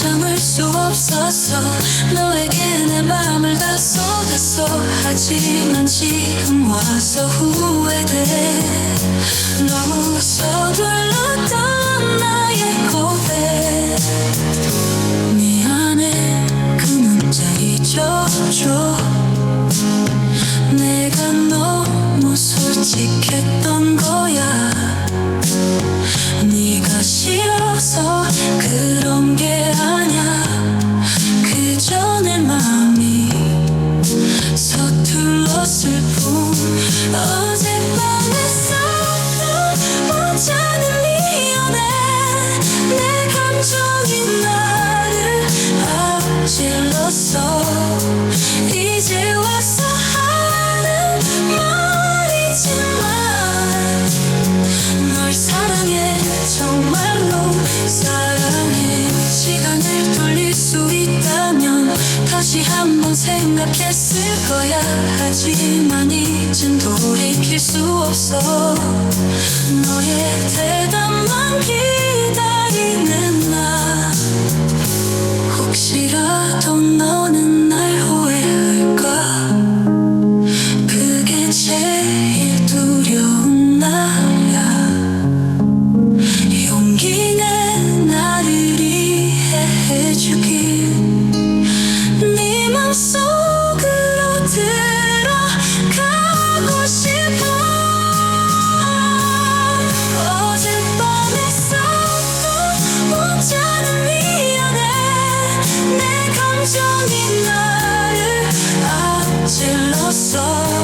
참을 수 없었어 너에게 내 맘을 다 쏟았어. 하지만 지금 와서 후회돼. 너무 서둘렀 Oh, 다시 한번 생각했을 거야. 하지만 이젠 돌이킬 수 없어. 너의 대답만 기다리는 나. 혹시라도 너는 날 후회할까? 그게 제일 두려운 나야. 용기 내 나를 이해해주길 saw